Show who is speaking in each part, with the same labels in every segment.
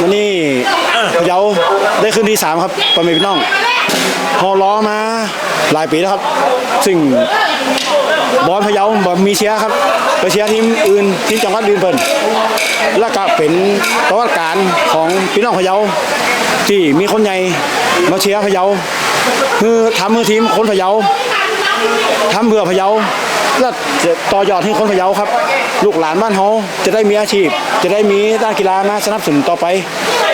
Speaker 1: วันนี้พะเยาได้ขึ้นที่สามครับประเมพี่น้องพอล้อมาหลายปีแล้วครับ ซึ่งบอลพะเยาบอลมีเชียร์ครับไปเชียร์ทีมอื่นทีมจังหวัดอื่นเพิ่นแล้วก็เป็นประวัติการของพี่น้องพะเยาที่มีคนใหญ่มาเชียร์พะเยาคือทำมือทีมคนพะเยาทำเพื่อพะเยาและจะต่อยอดให้คนพะเยาครับ ลูกหลานบ้านเฮาจะได้มีอาชีพ จะได้มีด้านกีฬามาสนับสนุนต่อไป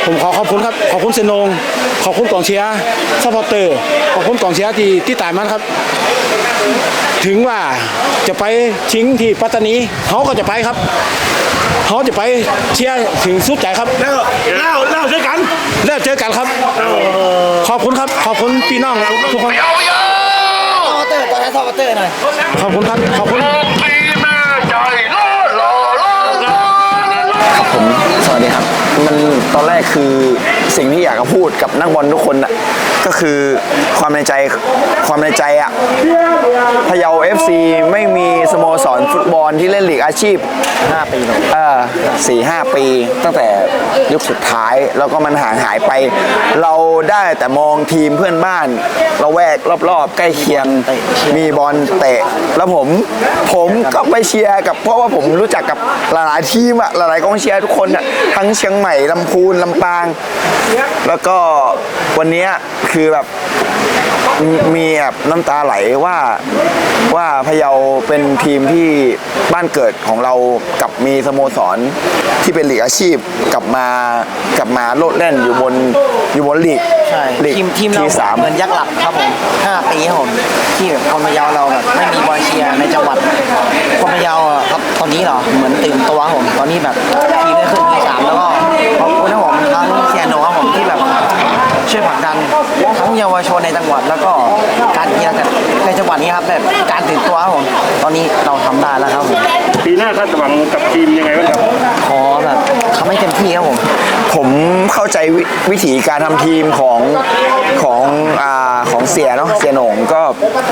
Speaker 1: ผมขอขอบคุณครับ ขอบคุณเซนง ขอบคุณกองเชียร์ซัพพอร์เตอร์ ขอบคุณกองเชียร์ที่ที่ตายมันครับ ถึงว่าจะไปชิงที่ปัตตานีเขาก็จะไปครับเขาจะไปเชียร์ถึงสุดใจครับ
Speaker 2: แล้วเล่าเล่าด้วยกัน
Speaker 1: แล้วเจอกันครับ ขอบคุณครับ ขอบคุณพี่น้องทุกคน
Speaker 3: ซอเตอร์ตอนนั้นซอเตอร์หน่อย
Speaker 1: ขอบคุณครับ ขอบคุณ
Speaker 4: ตอนแรกคือ สิ่งที่อยากจะพูดกับนักบอลทุกคนน่ะก็คือความในใจความในใจอะพะเยา FC ไม่มีสโมสรฟุตบอลที่เล่นลีกอาชีพ
Speaker 3: 5 ปีหนู
Speaker 4: เออสี่ห้าปีตั้งแต่ยุคสุดท้ายแล้วก็มันห่างหายไป เราได้แต่มองทีมเพื่อนบ้านเราแวกรอบๆ ใกล้เคียงมีบอลเตะ แล้วผมผมก็ไปเชียร์กับ เพราะว่าผมรู้จักกับหลายๆทีมอะหลายๆกองเชียร์ทุกคนอะทั้งเชียงใหม่ลำพูนลำปางแล้วก็วันเนี้ยคือแบบมีมีแบบน้ำตาไหลว่าว่าพะเยาเป็นทีมที่บ้านเกิดของเรากับมีสโมสรที่เป็นลีกอาชีพกลับมากลับมาโลดแล่นอยู่บนอยู่บนลีก
Speaker 3: ใช่
Speaker 4: ลีก
Speaker 3: ทีมทีมเรา
Speaker 4: ที่สาม
Speaker 3: เหมือนยักษ์หลักครับผม5ปีครับผมที่แบบคนพะเยาเราแบบไม่มีบอลเชียร์ในจังหวัดคนพะเยาอะครับตอนนี้เหรอเหมือนตื่นตัวครับผมตอนนี้แบบทีมได้ขึ้นที่สามแล้วก็ขอบคุณนะผมทั้งเซียโนครับผมที่แบบช่วยผลักดันทั้ง เยาวชนในจังหวัดแล้วก็การกีฬาในจังหวัดนี้ครับแบบการตื่นตัวครับผมตอนนี้เราทำได้แล้วครับผม
Speaker 2: ปีหน้าคาดหวังกับทีมยังไงบ้างครับ
Speaker 3: ขอแบบทำให้เต็มที่ครับผม
Speaker 4: ผมเข้าใจวิวิธีการทำทีมของของอ่า ของเสียเนาะเสียโหน่งก็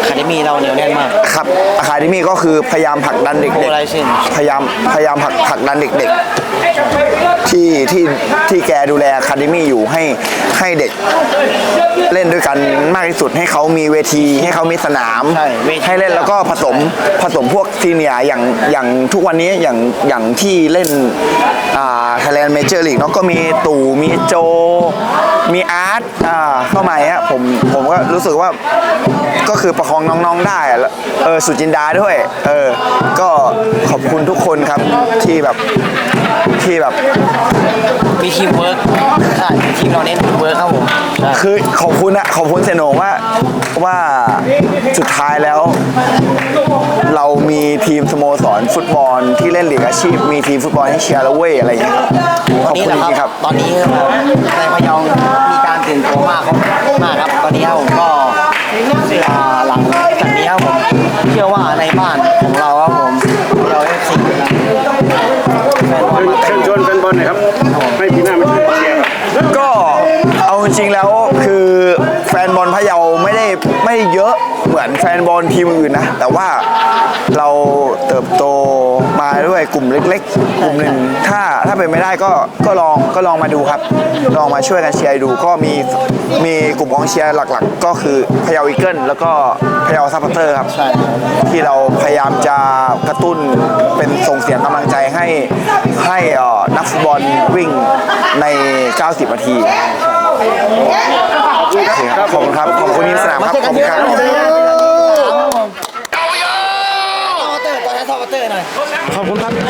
Speaker 3: คาเดมี่เราเหนียวแน่นมาก
Speaker 4: ครับอาคาเดมี่ก็คือพยายามผลักดันเด็ก
Speaker 3: โอ้ไรเช่น
Speaker 4: ๆพยายามพยายามผลักผลักดันเด็ก ๆ ที่ที่ที่แกดูแลอะคาเดมี่อยู่ให้ให้เด็กเล่นด้วยกันมากที่สุดให้เขามีเวทีให้เขามีสนาม
Speaker 3: ใช่เวที
Speaker 4: ให้เล่นแล้วก็ผสมผสมพวกซีเนียร์อย่างอย่างทุกวันนี้อย่างอย่างที่เล่นอ่า ไทยแลนด์เมเจอร์ลีกเนาะก็มีตู่มีโจ มีอาร์ตเข้ามาอะผมผมก็รู้สึกว่าก็คือประคองน้องๆได้แล้วเออสุจินดาด้วยเออก็ขอบคุณทุกคนครับที่แบบที่แบบ
Speaker 3: มีทีมเวิร์กใช่ทีมเราเน้นทีมเวิร์กครับผม
Speaker 4: คือขอบคุณอะขอบคุณเซโนงว่าว่าสุดท้ายแล้ว มีทีมสโมสรฟุตบอลที่เล่นลีกอาชีพ มีทีมฟุตบอลให้เชียร์แล้วเว้ยอะไรอย่างเงี้ยครับข
Speaker 3: ต
Speaker 4: อ
Speaker 3: อบนนี้
Speaker 4: คุณ
Speaker 3: นะ
Speaker 4: จริงๆ
Speaker 3: ค
Speaker 4: ค
Speaker 3: รั
Speaker 4: รั
Speaker 3: บบตอนนี้แบบในพะเยามีการตื่นตัวมากครับมากครับตอนนี้ครับผมก็อ่าหลังจากนี้ครับผมเชื่อว่าในบ้านของเราครับผมเราเอฟซีแฟนบอลมาเต็
Speaker 2: เชิ
Speaker 3: ม
Speaker 2: ญชวนแฟนบอลหน่อยครับให้ปีหน้ามาช่วยเชียร์ครับ
Speaker 4: ก็เอาจริงๆแล้วคือแฟนบอลพะเยาไม่ได้ไม่ได้เยอะเหมือนแฟนบอลทีมอื่นนะ แต่ว่า เราเติบโตมาด้วยกลุ่มเล็ก ๆ กลุ่มหนึ่งถ้าถ้าเป็นไม่ได้ก็ก็ลองก็ลองมาดูครับ ลองมาช่วยกันเชียร์ดูก็มีมีกลุ่มกองเชียร์หลักๆ ก็คือพะเยาอีเกิลแล้วก็พะเยาซัพพอร์เตอร์ครับ
Speaker 3: ใช่
Speaker 4: ที่เราพยายามจะกระตุ้นเป็นส่งเสียงกำลังใจให้ให้เอ่อนักฟุตบอลวิ่งใน 90 นาทีโอเคครับขอบคุณครับขอบคุณที่สนามครับขอบคุณครับ
Speaker 3: ซอเตอร์ตอนนั้นซอเตอร์หน่อย
Speaker 1: ขอบคุณครับขอบคุณ